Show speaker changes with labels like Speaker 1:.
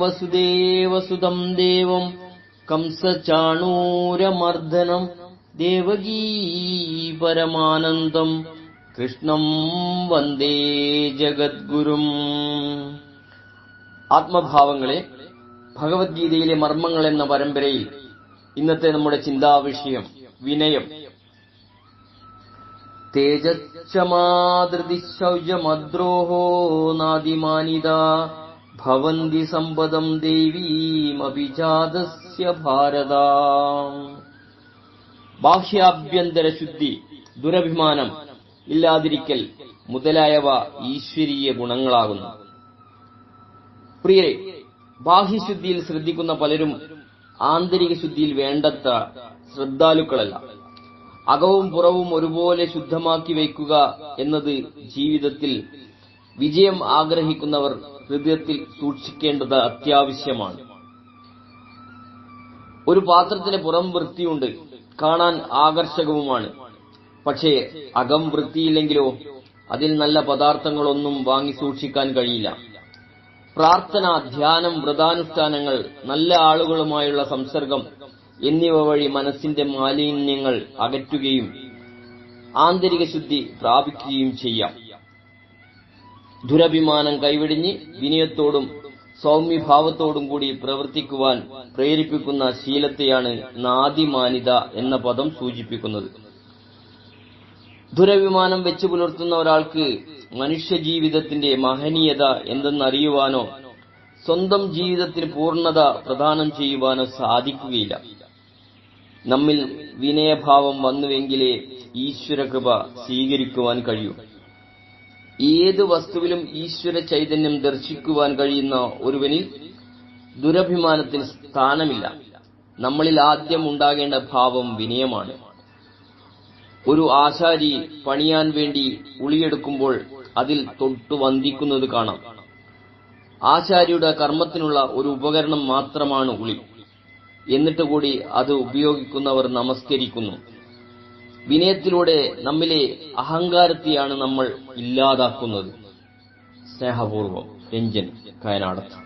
Speaker 1: വസുദേവസുതം ദേവം കംസചാണൂരമർദ്ദനം ദേവകീ പരമാനന്ദം കൃഷ്ണം വന്ദേ ജഗദ്ഗുരും. ആത്മഭാവങ്ങളെ ഭഗവത്ഗീതയിലെ മർമ്മങ്ങൾ എന്ന പരമ്പരയിൽ ഇന്നത്തെ നമ്മുടെ ചിന്താവിഷയം വിനയം. തേജക്ഷമാതൃതിശൗചമദ്രോഹോ നാദിമാനിത ഭവന്തി സമ്പദം ദേവീമഭിജാതസ്യ ഭാരത. ബാഹ്യാഭ്യന്തര ശുദ്ധി ദുരഭിമാനം ഇല്ലാതിരിക്കൽ മുതലായവ ഈശ്വരീയ ഗുണങ്ങളാകുന്നു. പ്രിയരെ ബാഹ്യശുദ്ധിയിൽ ശ്രദ്ധിക്കുന്ന പലരും ആന്തരിക ശുദ്ധിയിൽ വേണ്ടത്ര ശ്രദ്ധാലുക്കളല്ല. അകവും പുറവും ഒരുപോലെ ശുദ്ധമാക്കി വയ്ക്കുക എന്നത് ജീവിതത്തിൽ വിജയം ആഗ്രഹിക്കുന്നവർ ഹൃദയത്തിൽ സൂക്ഷിക്കേണ്ടത് അത്യാവശ്യമാണ്. ഒരു പാത്രത്തിന് പുറം വൃത്തിയുണ്ട് കാണാൻ ആകർഷകവുമാണ്. പക്ഷേ അകം വൃത്തിയില്ലെങ്കിലോ അതിൽ നല്ല പദാർത്ഥങ്ങളൊന്നും വാങ്ങി സൂക്ഷിക്കാൻ കഴിയില്ല. പ്രാർത്ഥന ധ്യാനം വ്രതാനുഷ്ഠാനങ്ങൾ നല്ല ആളുകളുമായുള്ള സംസർഗം എന്നിവ വഴി മനസ്സിന്റെ മാലിന്യങ്ങൾ അകറ്റുകയും ആന്തരിക ശുദ്ധി പ്രാപിക്കുകയും ചെയ്യാം. ദുരഭിമാനം കൈവെടിഞ്ഞ് വിനയത്തോടും സൗമ്യഭാവത്തോടും കൂടി പ്രവർത്തിക്കുവാൻ പ്രേരിപ്പിക്കുന്ന ശീലത്തെയാണ് നാദിമാനിത എന്ന പദം സൂചിപ്പിക്കുന്നത്. ദുരഭിമാനം വെച്ചു പുലർത്തുന്ന ഒരാൾക്ക് മനുഷ്യജീവിതത്തിന്റെ മഹനീയത എന്തെന്നറിയുവാനോ സ്വന്തം ജീവിതത്തിന് പൂർണത പ്രദാനം ചെയ്യുവാനോ സാധിക്കുകയില്ല. നമ്മിൽ വിനയഭാവം വന്നുവെങ്കിലേ ഈശ്വരകൃപ സ്വീകരിക്കുവാൻ കഴിയൂ. ഏത് വസ്തുവിലും ഈശ്വര ചൈതന്യം ദർശിക്കുവാൻ കഴിയുന്ന ഒരുവനിൽ ദുരഭിമാനത്തിന് സ്ഥാനമില്ല. നമ്മളിൽ ആദ്യം ഉണ്ടാകേണ്ട ഭാവം വിനയമാണ്. ഒരു ആശാരി പണിയാൻ വേണ്ടി ഉളിയെടുക്കുമ്പോൾ അതിൽ തൊട്ടു വന്ദിക്കുന്നത് കാണാം. ആശാരിയുടെ കർമ്മത്തിനുള്ള ഒരു ഉപകരണം മാത്രമാണ് ഉളി. എന്നിട്ട് കൂടി അത് ഉപയോഗിക്കുന്നവർ നമസ്കരിക്കുന്നു. വിനയത്തിലൂടെ നമ്മിലെ അഹങ്കാരത്തെയാണ് നമ്മൾ ഇല്ലാതാക്കുന്നത്. സ്നേഹപൂർവം രഞ്ജൻ കയനാടത്ത്.